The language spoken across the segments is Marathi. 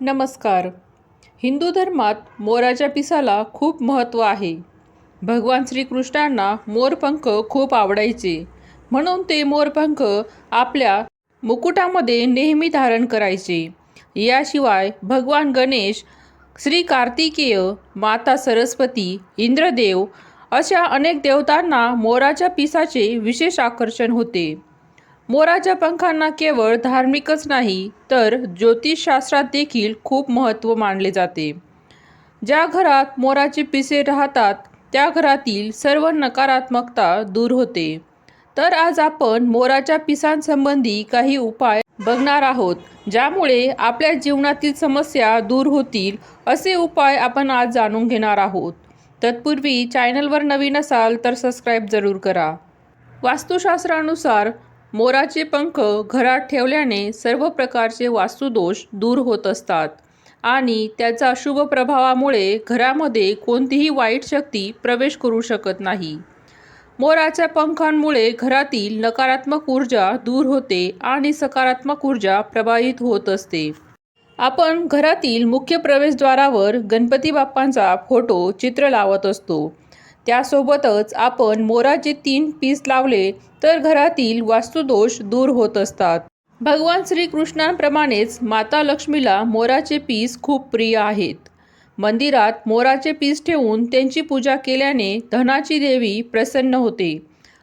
नमस्कार. हिंदू धर्मात मोराच्या पिसाला खूप महत्त्व आहे. भगवान श्रीकृष्णांना मोरपंख खूप आवडायचे. म्हणून ते मोरपंख आपल्या मुकुटामध्ये नेहमी धारण करायचे. याशिवाय भगवान गणेश श्री कार्तिकेय माता सरस्वती इंद्रदेव अशा अनेक देवतांना मोराच्या पिसाचे विशेष आकर्षण होते. मोराच्या पंखांना केवळ धार्मिकच नाही तर ज्योतिषशास्त्रात देखील खूप महत्त्व मानले जाते. ज्या घरात मोराचे पिसे राहतात त्या घरातील सर्व नकारात्मकता दूर होते. तर आज आपण मोराच्या पिसांसंबंधी काही उपाय बघणार आहोत ज्यामुळे आपल्या जीवनातील समस्या दूर होतील असे उपाय आपण आज जाणून घेणार आहोत. तत्पूर्वी चॅनलवर नवीन असाल तर सबस्क्राईब जरूर करा. वास्तुशास्त्रानुसार मोराचे पंख घरात ठेवल्याने सर्व प्रकारचे वास्तुदोष दूर होत असतात. आणि त्याचा शुभ प्रभावामुळे घरामध्ये कोणतीही वाईट शक्ती प्रवेश करू शकत नाही. मोराच्या पंखांमुळे घरातील नकारात्मक ऊर्जा दूर होते आणि सकारात्मक ऊर्जा प्रभावित होत असते. आपण घरातील मुख्य प्रवेशद्वारावर गणपती बाप्पांचा फोटो चित्र लावत असतो. त्यासोबतच आपण मोराचे तीन पीस लावले तर घरातील वास्तुदोष दूर होत असतात. भगवान श्रीकृष्णांप्रमाणेच माता लक्ष्मीला मोराचे पीस खूप प्रिय आहेत. मंदिरात मोराचे पीस ठेवून त्यांची पूजा केल्याने धनाची देवी प्रसन्न होते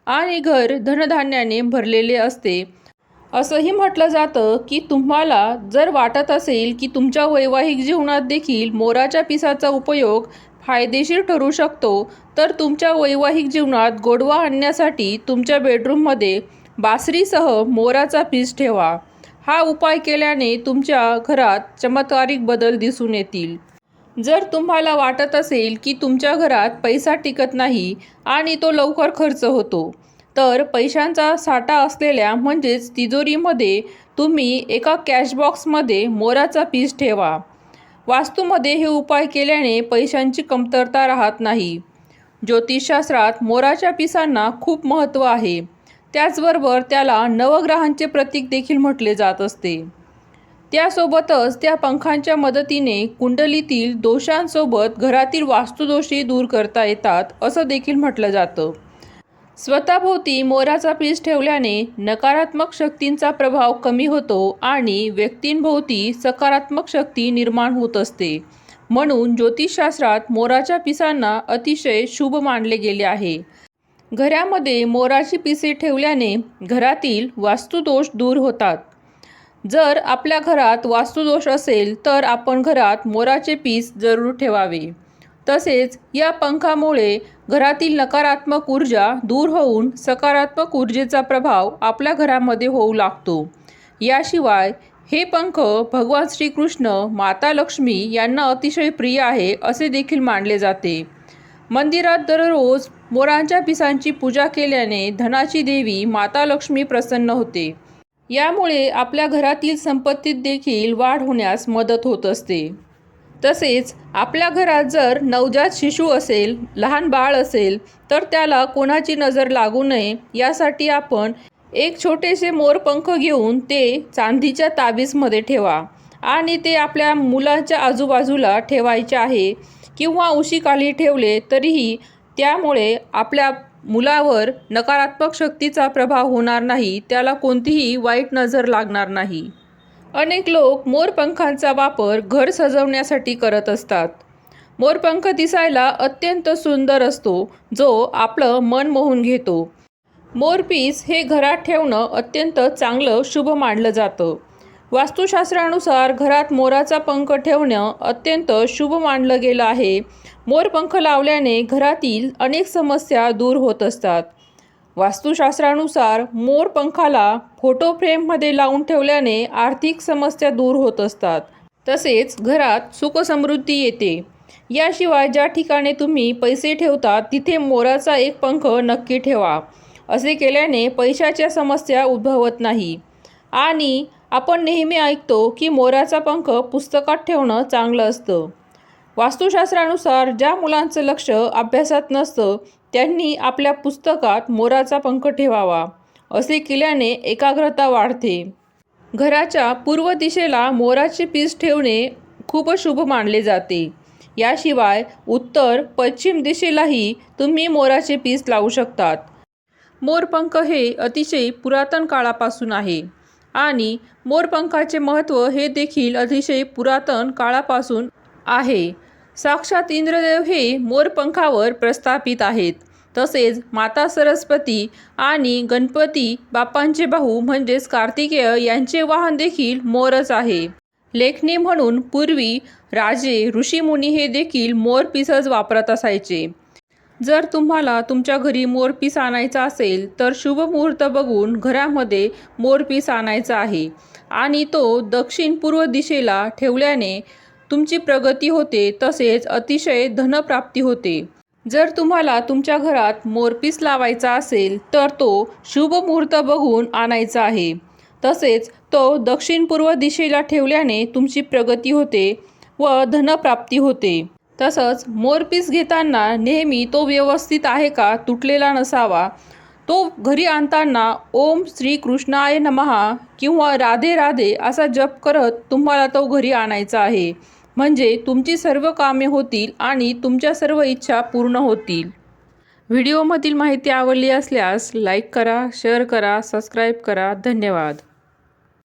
आणि घर धनधान्याने भरलेले असते. असंही म्हटलं जातं की तुम्हाला जर वाटत असेल की तुमच्या वैवाहिक जीवनात देखील मोराच्या पिसाचा उपयोग फायदेशीर ठरू शकतो. तर तुमच्या वैवाहिक जीवनात गोडवा आणण्यासाठी तुमच्या बेडरूममध्ये बासरीसह मोराचा पीस ठेवा. हा उपाय केल्याने तुमच्या घरात चमत्कारिक बदल दिसून येतील. जर तुम्हाला वाटत असेल की तुमच्या घरात पैसा टिकत नाही आणि तो लवकर खर्च होतो तर पैशांचा साठा असलेल्या म्हणजेच तिजोरीमध्ये तुम्ही एका कॅशबॉक्समध्ये मोराचा पीस ठेवा. वास्तूमध्ये हे उपाय केल्याने पैशांची कमतरता राहत नाही. ज्योतिषशास्त्रात मोराच्या पिसांना खूप महत्त्व आहे. त्याचबरोबर त्याला नवग्रहांचे प्रतीक देखील म्हटले जात असते. त्यासोबतच त्या पंखांच्या मदतीने कुंडलीतील दोषांसोबत घरातील वास्तुदोषही दूर करता येतात असं देखील म्हटलं जातं. स्वतःभोवती मोराचा पीस ठेवल्याने नकारात्मक शक्तींचा प्रभाव कमी होतो आणि व्यक्तींभोवती सकारात्मक शक्ती निर्माण होत असते. म्हणून ज्योतिषशास्त्रात मोराच्या पिसांना अतिशय शुभ मानले गेले आहे. घरामध्ये मोराची पिसे ठेवल्याने घरातील वास्तुदोष दूर होतात. जर आपल्या घरात वास्तुदोष असेल तर आपण घरात मोराचे पीस जरूर ठेवावे. तसेच या पंखामुळे घरातील नकारात्मक ऊर्जा दूर होऊन सकारात्मक ऊर्जेचा प्रभाव आपल्या घरामध्ये होऊ लागतो. याशिवाय हे पंख भगवान श्रीकृष्ण माता लक्ष्मी यांना अतिशय प्रिय आहे असे देखील मानले जाते. मंदिरात दररोज मोरांच्या पिसांची पूजा केल्याने धनाची देवी माता लक्ष्मी प्रसन्न होते. यामुळे आपल्या घरातील संपत्तीत देखील वाढ होण्यास मदत होत असते. तसेच आपल्या घरात जर नवजात शिशू असेल लहान बाळ असेल तर त्याला कोणाची नजर लागू नये यासाठी आपण एक छोटेसे मोरपंख घेऊन ते चांदीच्या ताबीजमध्ये ठेवा आणि ते आपल्या मुलाच्या आजूबाजूला ठेवायचे आहे किंवा उशीखाली ठेवले तरीही त्यामुळे आपल्या मुलावर नकारात्मक शक्तीचा प्रभाव होणार नाही त्याला कोणतीही वाईट नजर लागणार नाही. अनेक लोक मोरपंखांचा वापर घर सजवण्यासाठी करत असतात. मोरपंख दिसायला अत्यंत सुंदर असतो जो आपलं मन मोहून घेतो. मोरपीस हे घरात ठेवणं अत्यंत चांगलं शुभ मानलं जातं. वास्तुशास्त्रानुसार घरात मोराचा पंख ठेवणं अत्यंत शुभ मानलं गेलं आहे. मोरपंख लावल्याने घरातील अनेक समस्या दूर होत असतात. वास्तुशास्त्रानुसार मोर पंखाला फोटो फ्रेममध्ये लावून ठेवल्याने आर्थिक समस्या दूर होत असतात. तसेच घरात सुखसमृद्धी येते. याशिवाय ज्या ठिकाणी तुम्ही पैसे ठेवता तिथे मोराचा एक पंख नक्की ठेवा. असे केल्याने पैशाच्या समस्या उद्भवत नाही. आणि आपण नेहमी ऐकतो की मोराचा पंख पुस्तकात ठेवणं चांगलं असतं. वास्तुशास्त्रानुसार ज्या मुलांचं लक्ष अभ्यासात नसतं त्यांनी आपल्या पुस्तकात मोराचा पंख ठेवावा असे केल्याने एकाग्रता वाढते. घराच्या पूर्व दिशेला मोराचे पीस ठेवणे खूप शुभ मानले जाते. याशिवाय उत्तर पश्चिम दिशेलाही तुम्ही मोराचे पीस लावू शकतात. मोरपंख हे अतिशय पुरातन काळापासून आहे आणि मोरपंखाचे महत्त्व हे देखील अतिशय पुरातन काळापासून आहे. साक्षात इंद्रदेव हे मोरपंखावर प्रस्थापित आहेत. तसेच माता सरस्वती आणि गणपती बाप्पांचे भाऊ म्हणजेच कार्तिकेय यांचे वाहन देखील मोरच आहे. लेखणी म्हणून पूर्वी राजे ऋषीमुनी हे देखील मोरपिसच वापरत असायचे. जर तुम्हाला तुमच्या घरी मोरपीस आणायचा असेल तर शुभ मुहूर्त बघून घरामध्ये मोरपीस आणायचा आहे आणि तो दक्षिण पूर्व दिशेला ठेवल्याने तुमची प्रगती होते तसेच अतिशय धनप्राप्ती होते. जर तुम्हाला तुमच्या घरात मोरपीस लावायचा असेल तर तो शुभ मुहूर्त बघून आणायचा आहे. तसेच तो दक्षिण पूर्व दिशेला ठेवल्याने तुमची प्रगती होते व धनप्राप्ती होते. तसंच मोरपीस घेताना नेहमी तो व्यवस्थित आहे का तुटलेला नसावा. तो घरी आणताना ओम श्री कृष्णाय नमहा किंवा राधे राधे असा जप करत तुम्हाला तो घरी आणायचा आहे. म्हणजे तुमची सर्व कामे होतील आणि तुमच्या सर्व इच्छा पूर्ण होतील. व्हिडिओमधील माहिती आवडली असल्यास लाईक करा शेअर करा सबस्क्राईब करा. धन्यवाद.